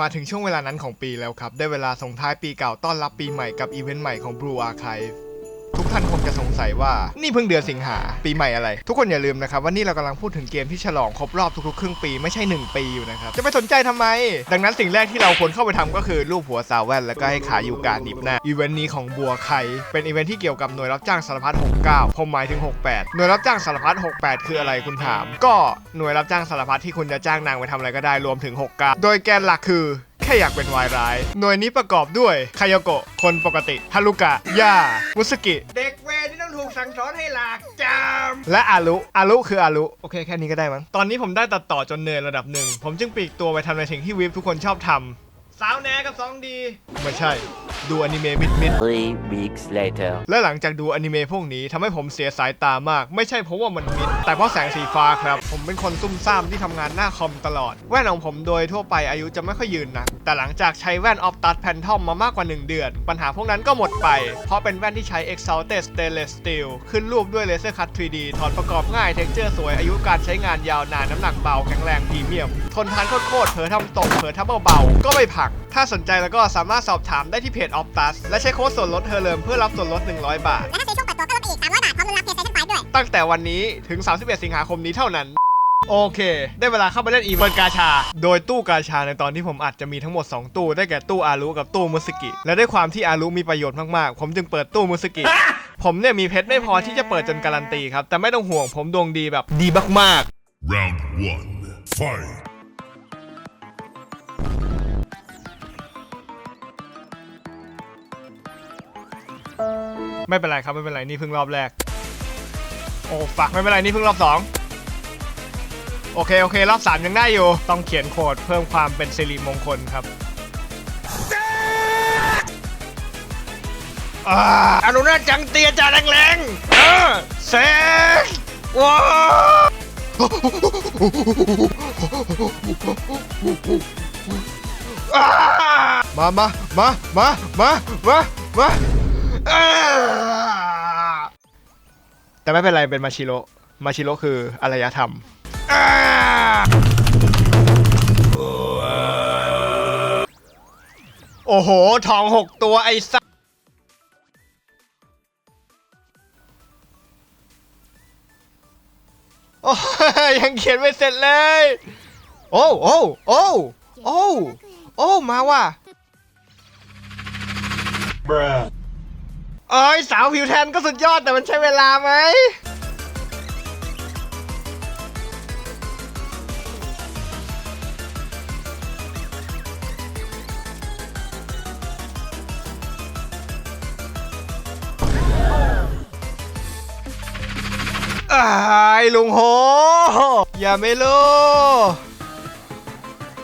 มาถึงช่วงเวลานั้นของปีแล้วครับ ได้เวลาส่งท้ายปีเก่าต้อนรับปีใหม่กับอีเวนต์ใหม่ของ Blue Archive ทุกท่านคงจะสงสัยว่านี่เพิ่งเดือนสิงหาปีใหม่อะไร ทุกคนอย่าลืมนะครับว่านี่เรากำลังพูดถึงเกมที่ฉลองครบรอบทุกๆครึ่งปีไม่ใช่ 1 ปีอยู่นะครับ จะไปสนใจทำไม ดังนั้นสิ่งแรกที่เราควรเข้าไปทำก็คือรูปหัวซาวแว่นแล้วก็ให้ขายูการหนีบหน้าอีเวนต์นี้ของบัวไข่เป็นอีเวนต์ที่เกี่ยวกับหน่วยรับจ้างสารพัด69 ผมหมายถึง 68 หน่วยรับจ้างสารพัด68 คืออะไรคุณถาม ก็หน่วยรับจ้างสารพัดที่คุณจะจ้างนางไปทำอะไรก็ได้รวมถึง69โดยแกนหลักคือแค่อยากเป็นวายร้าย หน่วยนี้ประกอบด้วย คายโกะ คนปกติ ฮารุกะ ย่า มุสกิ เด สั่งสอนให้หลากจำและอารุอารุคืออารุโอเคแค่นี้ก็ได้มั้งตอนนี้ผมได้ตัดต่อจนเหนื่อยระดับหนึ่งผมจึงปลีกตัวไปทำในสิ่งที่วิฟทุกคนชอบทำสาวแหนกับสองดีไม่ใช่ ดูอนิเมะมิดมิด Three weeks later. และหลังจากดูอนิเมะพวกนี้ทำให้ผมเสียสายตามาก ไม่ใช่เพราะว่ามันมิด แต่เพราะแสงสีฟ้าครับ ผมเป็นคนซุ่มซ่ามที่ทำงานหน้าคอมตลอด แว่นของผมโดยทั่วไปอายุจะไม่ค่อยยืนนะแต่หลังจากใช้แว่นออฟตัสแพนทอมมามากกว่า 1 เดือน ปัญหาพวกนั้นก็หมดไป เพราะเป็นแว่นที่ใช้ Exalted Stainless Steel ขึ้นรูปด้วยเลเซอร์คัต 3D ถอดประกอบง่ายเท็กเจอร์สวยอายุการใช้งานยาวนานน้ำหนักเบาแข็งแรงพรีเมียมทนทานโคตรๆเผลอทำตกเผลอทำเบาๆก็ไม่ผัก ถ้าสนใจแล้วก็สามารถสอบถามได้ที่เพจ Optus และใช้โค้ดส่วนลดเฮอร์เลิมเพื่อรับส่วนลด 100 บาท และถ้าซื้อช่วงเปิดตัวก็ลดไปอีก 300 บาท พร้อมลุ้นรับ PlayStation 5ด้วย ตั้งแต่วันนี้ถึง 31 สิงหาคมนี้เท่านั้น โอเค ได้เวลาเข้าไปเล่นอีเวนต์กาชา โดยตู้กาชาในตอนที่ผมอัดจะมีทั้งหมด 2 ตู้ได้แก่ตู้อารุกับตู้มุสกิ และด้วยความที่อารุมีประโยชน์มากๆ ผมจึงเปิดตู้มุสกิ ผมเนี่ยมีเพชรไม่พอที่จะเปิดจนการันตีครับแต่ไม่ต้องห่วงผมดวงดีแบบดีมาก Round one, fight. ไม่เป็นไรครับไม่เป็นไรนี่เพิ่งรอบแรก โอ้ฝากไม่เป็นไรนี่เพิ่งรอบสองโอเคโอเครอบสามยังได้อยู่ต้องเขียนโค้ดเพิ่มความเป็นสิริมงคลครับอ่าอนุนาจังเตียจ่าแรงๆเออเซ็กว้าวอ่ามามามามามามามาอ่า แต่ไม่เป็นไรเป็นมาชิโร่มาชิโร่คืออารยธรรม โอ้โห ทองหกตัวไอ้สัสโอ้ยังเขียนไม่เสร็จเลย โอ้โอ้โอ้โอ้โอ้มาว่ะ เอ้ยสาวผิวแทนก็สุดยอดแต่มันใช้เวลาไหมไอ้ลุงโห อย่าไม่รู้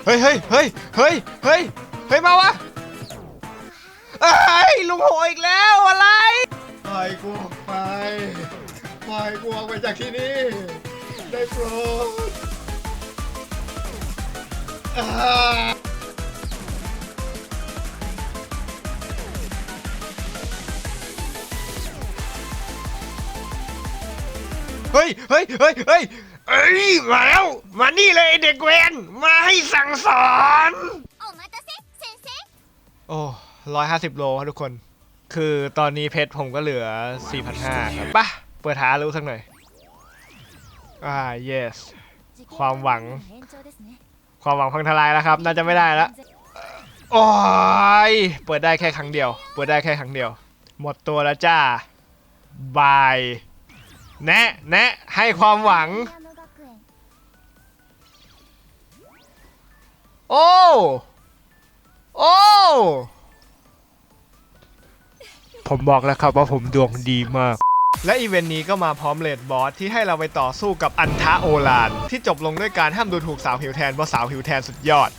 เฮ้ยเฮ้ยเฮ้ยเฮ้ยเฮ้ยเฮ้ยมาวะ เอ้ยลุงโหอีกแล้วอะไรปล่อยกูออกไปปล่อยกูออกไปจากที่นี่ ได้โปรดอ่าเฮ้ยเฮ้ยเฮ้ยเฮ้ยเอ้ยมาแล้ว มานี่เลยไอ้เด็กเวนมาให้สั่งสอน お待たせ先生 โอ้ ร้อยห้าสิบโลครับทุกคน คือตอนนี้เพชรผมก็เหลือ4,500ครับป่ะเปิดหารู้สักหน่อย อ่า yes ความหวัง ความหวังพังทลายแล้วครับ น่าจะไม่ได้แล้วโอ้ยเปิดได้แค่ครั้งเดียว เปิดได้แค่ครั้งเดียว หมดตัวแล้วจ้าบาย แนะ แนะ ให้ความหวัง โอ้ โอ้ ผมบอกแล้วครับว่าผมดวงดีมาก และอีเวนต์นี้ก็มาพร้อมเลดบอสที่ให้เราไปต่อสู้กับอันทะโอลาน ที่จบลงด้วยการห้ามดูถูกสาวผิวแทนเพราะสาวผิวแทนสุดยอด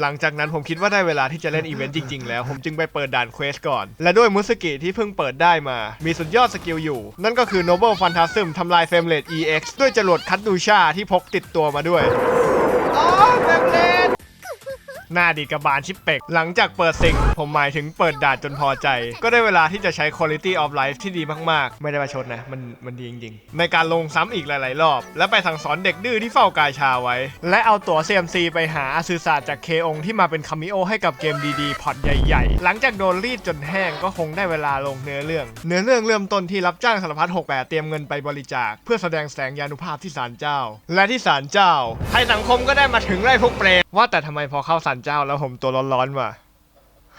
หลังจากนั้นผมคิดว่าได้เวลาที่จะเล่นอีเวนต์จริงๆแล้ว ผมจึงไปเปิดด่านเควสก่อน และด้วยมุสกิที่เพิ่งเปิดได้มา มีสุดยอดสกิลอยู่ นั่นก็คือ Noble Phantasm ทำลายเฟมเลต EX ด้วยจรวดคัตดูชาที่พกติดตัวมาด้วยอ๋อเฟมเรท หน้าดีดกระบาลชิปเป็ก หลังจากเปิดสิ่ง ผมหมายถึงเปิดด่านจนพอใจ ก็ได้เวลาที่จะใช้ quality of life ที่ดีมากๆ ไม่ได้ประชดนะ มันมันดีจริงๆ ในการลงซ้ำอีกหลาย ๆ รอบ และไปสั่งสอนเด็กดื้อที่เฝ้ากายชาไว้ และเอาตั๋ว CMC ไปหาอาซือศาสตร์จากเคองที่มาเป็นคามิโอให้กับเกมดีๆพอร์ตใหญ่ ๆ หลังจากโดนรีดจนแห้งก็คงได้เวลาลงเนื้อเรื่อง เนื้อเรื่องเริ่มต้นที่รับจ้างสารพัด68เตรียมเงินไปบริจาค เพื่อแสดงแสงยานุภาพที่ศาลเจ้า และที่ศาลเจ้าให้สังคมก็ได้มาถึงไล่พวกเปรต ว่าแต่ทำไมพอเข้าศาลเจ้าแล้วผมตัวร้อนๆวะ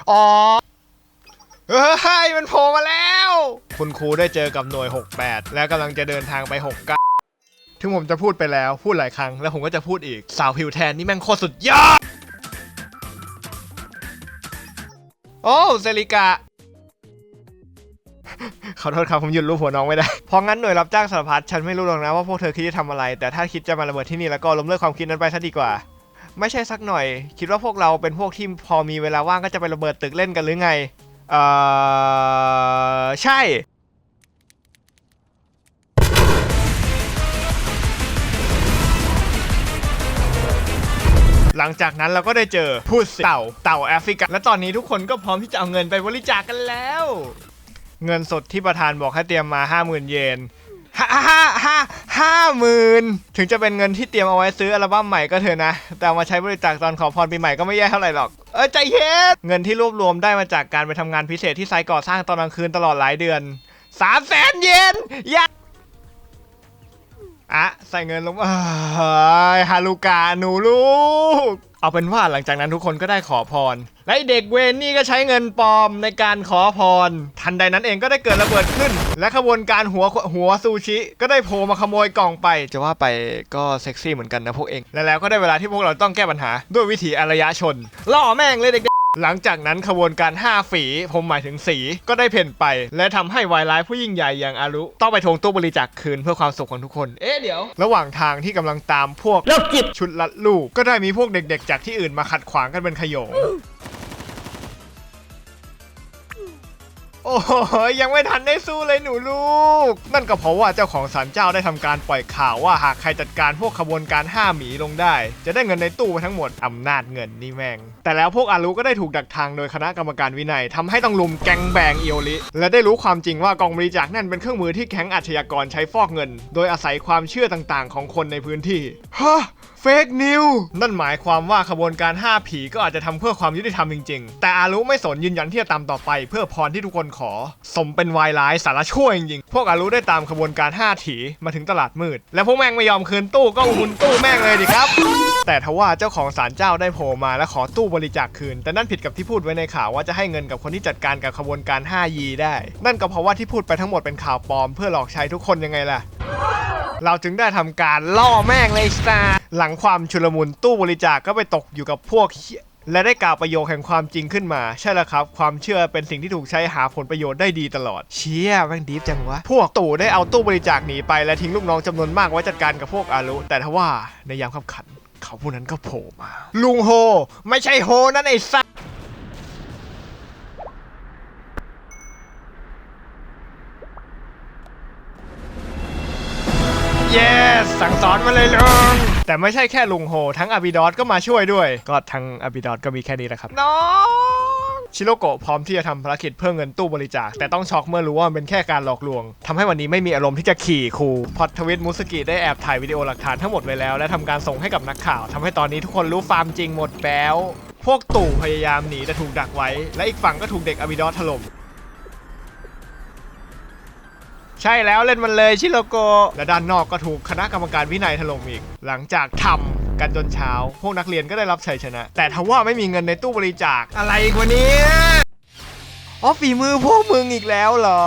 อ๋อ เฮ้ย มันโผล่มาแล้ว คุณครูได้เจอกับหน่วย 68 และกำลังจะเดินทางไป 69 ถึงผมจะพูดไปแล้วพูดหลายครั้ง แล้วผมก็จะพูดอีก สาวผิวแทนนี่แม่งโคตรสุดยอด โอ้เซริกาขอโทษครับ ผมหยุดรูปหัวน้องไม่ได้ เพราะงั้นหน่วยรับจ้างสารพัดฉันไม่รู้หรอกนะว่าพวกเธอคิดจะทำอะไร แต่ถ้าคิดจะมาระเบิดที่นี่แล้วก็ล้มเลิกความคิดนั้นไปซะดีกว่า ไม่ใช่สักหน่อย คิดว่าพวกเราเป็นพวกที่พอมีเวลาว่างก็จะไประเบิดตึกเล่นกันหรือไง เอ่อ ใช่ หลังจากนั้นเราก็ได้เจอผู้สิเต่าเต่าแอฟริกา และตอนนี้ทุกคนก็พร้อมที่จะเอาเงินไปบริจาคกันแล้ว เงินสดที่ประธานบอกให้เตรียมมา 50,000 เยนห้าห้าห้า ห้าหมื่นถึงจะเป็นเงินที่เตรียมเอาไว้ซื้ออัลบั้มใหม่ก็เถอะนะ แต่มาใช้บริจาคตอนขอพรปีใหม่ก็ไม่แย่เท่าไหร่หรอก เออใจเย็นเงินที่รวบรวมได้มาจากการไปทำงานพิเศษที่ไซต์ก่อสร้างตอนกลางคืนตลอดหลายเดือนสามแสนเยนยาอะใส่เงินลงไปเฮ้ยฮารุกาหนูลูก เอาเป็นว่าหลังจากนั้นทุกคนก็ได้ขอพร และเด็กเวนนี่ก็ใช้เงินปลอมในการขอพร ทันใดนั้นเองก็ได้เกิดระเบิดขึ้น และขบวนการหัวหัวซูชิ ก็ได้โผล่มาขโมยกล่องไป จะว่าไปก็เซ็กซี่เหมือนกันนะพวกเอง และแล้วก็ได้เวลาที่พวกเราต้องแก้ปัญหาด้วยวิธีอารยชนล่อแม่งเลยเด็ก หลังจากนั้นขบวนการ 5 ฝีผมหมายถึงสีก็ได้เพ่นไป และทำให้วายร้ายผู้ยิ่งใหญ่อย่างอารุต้องไปทวงตู้บริจาคคืนเพื่อความสุขของทุกคน เอ๊ะเดี๋ยว ระหว่างทางที่กำลังตามพวกชุดลัดลูกก็ได้มีพวกเด็กๆ จากที่อื่นมาขัดขวางกันเป็นขโยง โอ้โหยังไม่ทันได้สู้เลยหนูลูก นั่นก็เพราะว่าเจ้าของศาลเจ้าได้ทำการปล่อยข่าวว่าหากใครจัดการพวกขบวนการห้าหมีลงได้ จะได้เงินในตู้ไปทั้งหมดอำนาจเงินนี่แม่ง แต่แล้วพวกอารุก็ได้ถูกดักทางโดยคณะกรรมการวินัยทำให้ต้องลุมแกงแบงเอีโอลิและได้รู้ความจริงว่ากองบริจาคนั่นเป็นเครื่องมือที่แก๊งอาชญากรใช้ฟอกเงิน โดยอาศัยความเชื่อต่างๆ ของคนในพื้นที่ฮะ กนิวนั่นหมายความว่าขบวนการ 5 ผีก็อาจจะทำเพื่อความยุติธรรมจริงๆ แต่อารุไม่สนยืนยันที่จะตามต่อไป เพื่อพรที่ทุกคนขอ สมเป็นวายร้ายสารชั่วจริงๆ พวกอารุได้ตามขบวนการ 5 ถีมาถึงตลาดมืด และพวกแม่งไม่ยอมคืนตู้ก็อุนตู้แม่งเลยดิครับ แต่ทว่าเจ้าของศาลเจ้าได้โผล่มาและขอตู้บริจาคคืน แต่นั่นผิดกับที่พูดไว้ในข่าวว่าจะให้เงินกับคนที่จัดการกับขบวนการ 5 ยีได้ นั่นก็เพราะว่าที่พูดไปทั้งหมดเป็นข่าวปลอม เพื่อหลอกใช้ทุกคนยังไงล่ะ เราจึงได้ทำการล่อแม่งเลยสตาหลังความชุลมุนตู้บริจาคก็ไปตกอยู่กับพวกและได้กล่าวประโยคแห่งความจริงขึ้นมา ใช่แล้วครับ ความเชื่อเป็นสิ่งที่ถูกใช้หาผลประโยชน์ได้ดีตลอด เชี่ยแม่งดีฟจังวะ พวกตู่ได้เอาตู้บริจาคหนีไปและทิ้งลูกน้องจำนวนมากไว้จัดการกับพวกอารุแต่ทว่าในยามขับขัน เขาผู้นั้นก็โผล่มา ลุงโฮ ไม่ใช่โฮนั่นไอ้สัส เยสสั่งสอนมาเลยลุง แต่ไม่ใช่แค่ลุงโฮ ทั้งอาบิดอสก็มาช่วยด้วย ก็ทั้งอาบิดอสก็มีแค่นี้แหละครับ น้องชิโรโกะพร้อมที่จะทำภารกิจเพื่อเงินตู้บริจาค แต่ต้องช็อกเมื่อรู้ว่ามันเป็นแค่การหลอกลวงทำให้วันนี้ไม่มีอารมณ์ที่จะขี่คูพอดทวิตมุสกิได้แอบถ่ายวิดีโอหลักฐานทั้งหมดไว้แล้ว และทำการส่งให้กับนักข่าวทำให้ตอนนี้ทุกคนรู้ฟาร์มจริงหมดแล้ว พวกตู่พยายามหนีแต่ถูกดักไว้ และอีกฝั่งก็ถูกเด็กอาบิดอสถล่ม ช่แล้วเล่นมันเลยชิโลโกและด้านนอกก็ถูกคณะกรรมการวินัยถล่มอีก หลังจากทำกันจนเช้า พวกนักเรียนก็ได้รับชัยชนะ แต่ทว่าไม่มีเงินในตู้บริจาคอะไรกว่านี้อ๋อฝีมือพวกมึงอีกแล้วเหรอ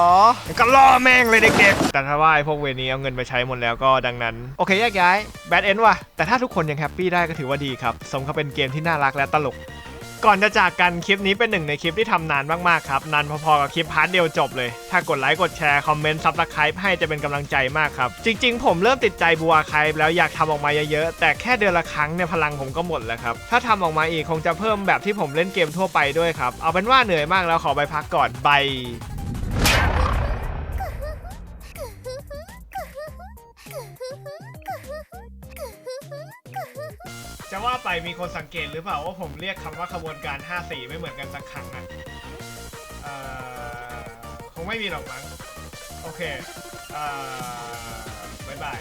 ก็ล่อแม่งเลยเด็กๆแต่ถ้าว่าไอ้พวกเวรนี้เอาเงินไปใช้หมดแล้วก็ดังนั้น โอเคแยกย้ายแบดเอนว่ะแต่ถ้าทุกคนยังแฮปปี้ได้ก็ถือว่าดีครับ สมกับเป็นเกมที่น่ารักและตลก ก่อนจะจากกันคลิปนี้เป็นหนึ่งในคลิปที่ทำนานมากๆครับนานพอๆกับคลิปพาร์ทเดียวจบเลย ถ้ากดไลค์กดแชร์คอมเมนต์ซับสไครป์ให้จะเป็นกำลังใจมากครับ จริงๆ ผมเริ่มติดใจบัวคายแล้วอยากทำออกมาเยอะๆ แต่แค่เดือนละครั้งเนี่ยพลังผมก็หมดแล้วครับ ถ้าทำออกมาอีกคงจะเพิ่มแบบที่ผมเล่นเกมทั่วไปด้วยครับ เอาเป็นว่าเหนื่อยมากแล้วขอไปพักก่อนบาย จะว่าไปมีคนสังเกตหรือเปล่าว่าผมเรียกคำว่าขบวนการ54ไม่เหมือนกันสักครั้งอะเอ่อคงไม่มีหรอกมั้ง โอเค เอ่อบายบาย